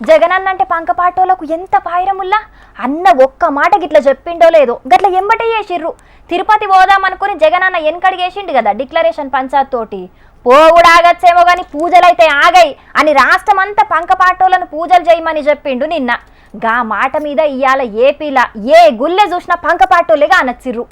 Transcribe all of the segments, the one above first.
జగనన్న అంటే పంకపాటోలకు ఎంత పాయిరముల్లా? అన్న ఒక్క మాట గిట్ల చెప్పిండో లేదో. గట్ల ఎంబటే చేసిర్రు. తిరుపతి పోదామనుకుని జగనన్న వెనకడిగేసిండు కదా డిక్లరేషన్ పంచాయత్ తోటి. పోగుడు ఆగచ్చేమో కానీ పూజలైతే ఆగై అని రాష్ట్రమంతా పంకపాటోలను పూజలు చేయమని చెప్పిండు నిన్న. గా మాట మీద ఇయ్యాల ఏపీలా ఏ గుల్లె చూసినా పంకపాటోలేగా అనచ్చిర్రు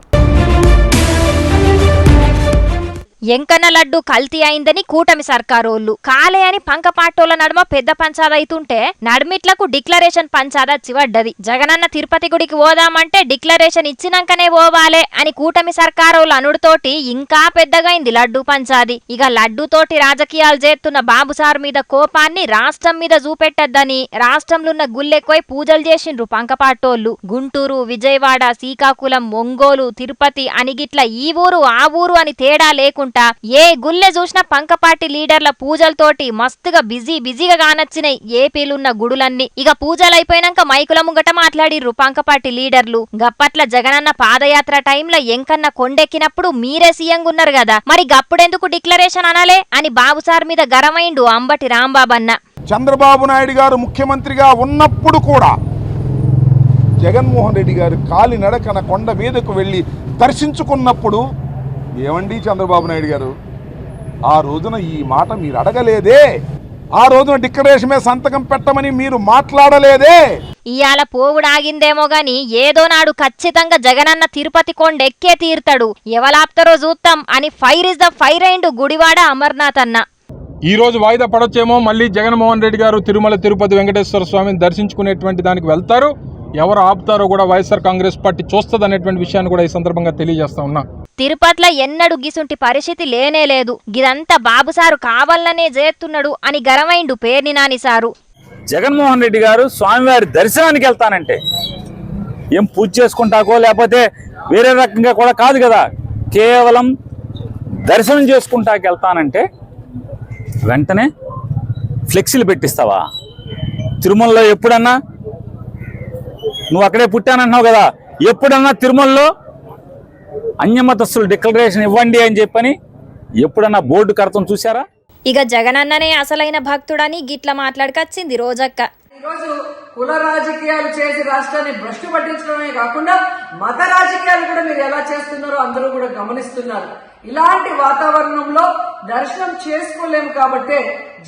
ఎంకన్న లడ్డు కల్తీ అయిందని కూటమి సర్కారోళ్ళు. కాలే అని పంకపాటోల నడుమ పెద్ద పంచాదైతుంటే నడుమిట్లకు డిక్లరేషన్ పంచాదచ్చి చివడ్డది. జగనన్న తిరుపతి గుడికి పోదామంటే డిక్లరేషన్ ఇచ్చినాకనే పోవాలే అని కూటమి సర్కారోళ్ళు అనుడుతోటి ఇంకా పెద్దగైంది లడ్డు పంచాది ఇక లడ్డుతోటి రాజకీయాలు చేస్తున్న బాబు సార్ మీద కోపాన్ని రాష్ట్రం మీద చూపెట్టద్దని రాష్ట్రంలో ఉన్న గుల్లెక్కువై పూజలు చేసిండ్రు పంకపాటోళ్ళు. గుంటూరు విజయవాడ శ్రీకాకుళం ఒంగోలు తిరుపతి అనిగిట్ల ఈ ఊరు ఆ ఊరు అని తేడా లేకుండా ఏ గుల్లె చూసినా పంకపాటి లీడర్ల పూజలతోటి మస్తుగా బిజీ బిజీగా కానొచ్చినాయి ఏపీలున్న గుడులన్నీ. ఇక పూజలు అయిపోయినాక మైకుల ముంగట మాట్లాడిర్రు పంకపాటి లీడర్లు. గప్పట్ల జగనన్న పాదయాత్ర టైంలో ఎంకన్న కొండెక్కినప్పుడు మీరే సీఎంగా ఉన్నారు కదా. మరి గప్పుడెందుకు డిక్లరేషన్ అనలే అని బాబు సార్ మీద గరమైండు అంబటి రాంబాబన్న. చంద్రబాబు నాయుడు గారు ముఖ్యమంత్రిగా ఉన్నప్పుడు కూడా జగన్మోహన్ రెడ్డి గారు కాలినడకన కొండ మీదకు వెళ్ళి దర్శించుకున్నప్పుడు ఏమండి చంద్రబాబు నాయుడు గారు? ఆ రోజున ఈ మాట మీరు అడగలేదే. ఆ రోజున డిక్లరేషన్ మీద సంతకం పెట్టమని మీరు మాట్లాడలేదే. ఇయాల పోవుడు ఆగిందేమో గాని ఏదో నాడు ఖచ్చితంగా జగనన్న తిరుపతి కొండ ఎక్కే తీరుతాడు ఎవలాప్తారో చూస్తాం అని ఫైర్ ఇస్ ద ఫైర్ అయిండు గుడివాడ అమర్నాథ్ అన్న. ఈ రోజు వాయిదా పడొచ్చేమో మళ్ళీ జగన్మోహన్ రెడ్డి గారు తిరుమల తిరుపతి వెంకటేశ్వర స్వామిని దర్శించుకునేటువంటి దానికి వెళ్తారు. ఎవరు ఆపుతారో కూడా వైఎస్ఆర్ కాంగ్రెస్ పార్టీ చూస్తుంది అనేటువంటి విషయాన్ని కూడా ఈ సందర్భంగా తెలియజేస్తా ఉన్నా. తిరుపతిలో ఎన్నడు గిసుంటి పరిస్థితి లేనే లేదు. గిదంతా బాబు సారు కావాలనే చేస్తున్నాడు అని గరమైండు పేర్ని నాని సారు. జగన్మోహన్ రెడ్డి గారు స్వామివారి దర్శనానికి వెళ్తానంటే ఏం పూజ చేసుకుంటాకో లేకపోతే వేరే రకంగా కూడా కాదు కదా. కేవలం దర్శనం చేసుకుంటాకి వెళ్తానంటే వెంటనే ఫ్లెక్సీలు పెట్టిస్తావా? తిరుమలలో ఎప్పుడన్నా? నువ్వు అక్కడే పుట్టానంటున్నావు కదా. ఎప్పుడన్నా తిరుమలలో అన్యమతస్తులు డిక్లరేషన్ ఇవ్వండి అని చెప్పని ఎప్పుడన్నా బోర్డు కడతాం చూసారా ఇక జగనన్ననే అసలైన భక్తుడని గిట్ల మాట్లాడకచ్చింది రోజక్క. ఈరోజు కుల రాజకీయాలు చేసి రాష్ట్రాన్ని భ్రష్టు పట్టించడమే కాకుండా మత రాజకీయాలు కూడా మీరు ఎలా చేస్తున్నారో అందరూ కూడా గమనిస్తున్నారు. ఇలాంటి వాతావరణంలో దర్శనం చేసుకోలేము కాబట్టే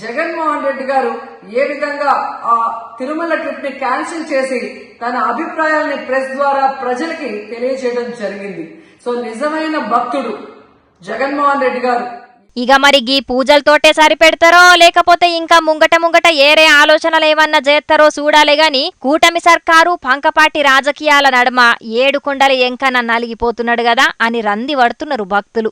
జగన్మోహన్ రెడ్డి గారు ఏ విధంగా ఆ తిరుమల ట్రిప్ని క్యాన్సిల్ చేసి తన అభిప్రాయాల్ని ప్రెస్ ద్వారా ప్రజలకి తెలియజేయడం జరిగింది. సో నిజమైన భక్తుడు జగన్మోహన్ రెడ్డి గారు. ఇక మరి గీ పూజలతోటే సరిపెడతారో లేకపోతే ఇంకా ముంగట ముంగట ఏరే ఆలోచనలు ఏమన్నా చేస్తారో చూడాలి గాని కూటమి సర్కారు పంకపాటి రాజకీయాల నడుమ ఏడు కొండల ఎంకన నలిగిపోతున్నాడు కదా అని రంది పడుతున్నారు భక్తులు.